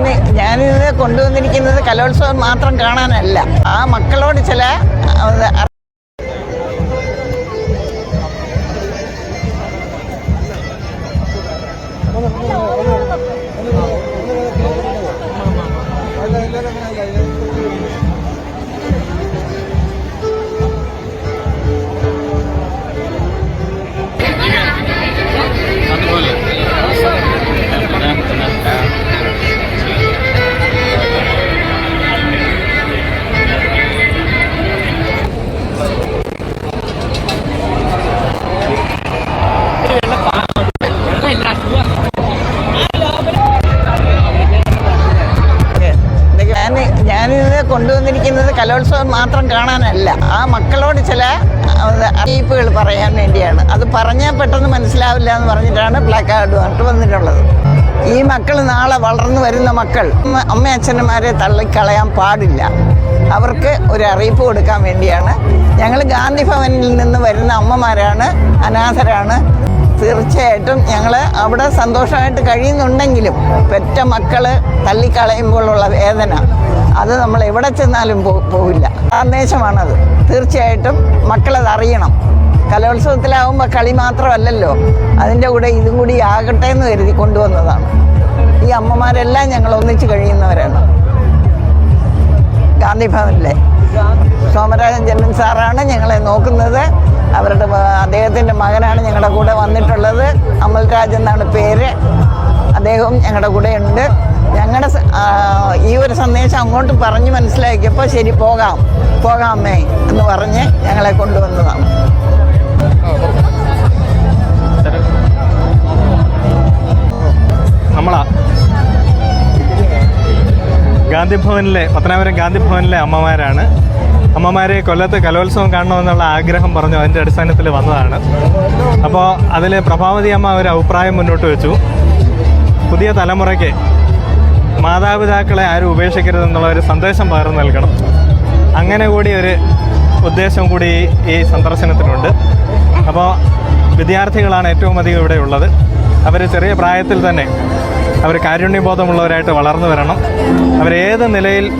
ഞാൻ ഞാനിത് കൊണ്ടുവന്നിരിക്കുന്നത് കലോത്സവം മാത്രം കാണാനല്ല. ആ മക്കളോട് ചില ഞാനിത് കൊണ്ടുവന്നിരിക്കുന്നത് കലോത്സവം മാത്രം കാണാനല്ല. ആ മക്കളോട് ചില അറിയിപ്പുകൾ പറയാൻ വേണ്ടിയാണ്. അത് പറഞ്ഞാൽ പെട്ടെന്ന് മനസ്സിലാവില്ല എന്ന് പറഞ്ഞിട്ടാണ് ബ്ലാക്ക് കാർഡുമായിട്ട് വന്നിട്ടുള്ളത്. ഈ മക്കൾ നാളെ വളർന്നു വരുന്ന മക്കൾ അമ്മ- അച്ഛനന്മാരെ തള്ളിക്കളയാൻ പാടില്ല. അവർക്ക് ഒരു അറിയിപ്പ് കൊടുക്കാൻ വേണ്ടിയാണ്. ഞങ്ങൾ ഗാന്ധി ഭവനിൽ നിന്ന് വരുന്ന അമ്മമാരാണ് അനാഥരാണ്. തീർച്ചയായിട്ടും ഞങ്ങൾ അവിടെ സന്തോഷമായിട്ട് കഴിയുന്നുണ്ടെങ്കിലും പെറ്റ മക്കൾ തള്ളിക്കളയുമ്പോഴുള്ള വേദന അത് നമ്മൾ എവിടെ ചെന്നാലും പോവില്ല. സന്ദേശമാണത് തീർച്ചയായിട്ടും മക്കളത് അറിയണം കലോത്സവത്തിലാവുമ്പോൾ കളി മാത്രമല്ലല്ലോ. അതിന്റെ കൂടെ ഇതും കൂടി ആകട്ടെ എന്ന് കരുതി കൊണ്ടുവന്നതാണ്. ഈ അമ്മമാരെല്ലാം ഞങ്ങൾ ഒന്നിച്ച് കഴിയുന്നവരാണ്. ഗാന്ധി ഭവനിലെ സോമരാജൻ ജന്മൻ സാറാണ് ഞങ്ങളെ നോക്കുന്നത്. അവരുടെ അദ്ദേഹത്തിന്റെ മകനാണ് ഞങ്ങളുടെ കൂടെ വന്നിട്ടുള്ളത്. അമൽരാജ് എന്നാണ് പേര്. അദ്ദേഹവും ഞങ്ങളുടെ കൂടെ ഉണ്ട് ഞങ്ങളുടെ ഈ ഒരു സന്ദേശം അങ്ങോട്ട് പറഞ്ഞ് മനസ്സിലാക്കിയപ്പോൾ ശരി പോകാം. പോകാമേ എന്ന് പറഞ്ഞ് ഞങ്ങളെ കൊണ്ടുവന്നതാണ്. നമ്മളാ. ഗാന്ധി ഭവനിലെ പത്തനാപുരം ഗാന്ധി ഭവനിലെ അമ്മമാരാണ്. അമ്മമാരെ കൊല്ലത്ത് കലോത്സവം കാണണമെന്നുള്ള ആഗ്രഹം പറഞ്ഞു അതിന്റെ അടിസ്ഥാനത്തിൽ വന്നതാണ്. അപ്പോൾ അതിൽ പ്രഭാവതി അമ്മ ഒരു അഭിപ്രായം മുന്നോട്ട് വെച്ചു. പുതിയ തലമുറയ്ക്ക് മാതാപിതാക്കളെ ആരും ഉപേക്ഷിക്കരുതെന്നുള്ള ഒരു സന്ദേശം പകർന്നു നൽകണം. അങ്ങനെ കൂടി ഒരു ഉദ്ദേശം കൂടി ഈ- സന്ദർശനത്തിനുണ്ട്. അപ്പോൾ വിദ്യാർത്ഥികളാണ് ഏറ്റവും അധികം ഇവിടെ ഉള്ളത്. അവർ ചെറിയ പ്രായത്തിൽ തന്നെ അവർ കാരുണ്യബോധമുള്ളവരായിട്ട് വളർന്നു വരണം. അവരേത് നിലയിൽ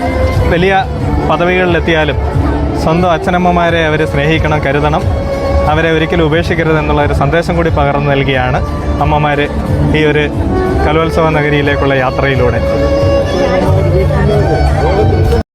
വലിയ പദവികളിലെത്തിയാലും സ്വന്തം അച്ഛനമ്മമാരെ അവർ സ്നേഹിക്കണം കരുതണം. അവരെ ഒരിക്കലും ഉപേക്ഷിക്കരുത് എന്നുള്ള ഒരു സന്ദേശം കൂടി പകർന്നു നൽകിയാണ് അമ്മമാർ ഈ ഒരു കലോത്സവ നഗരിയിലേക്കുള്ള യാത്രയിലൂടെ.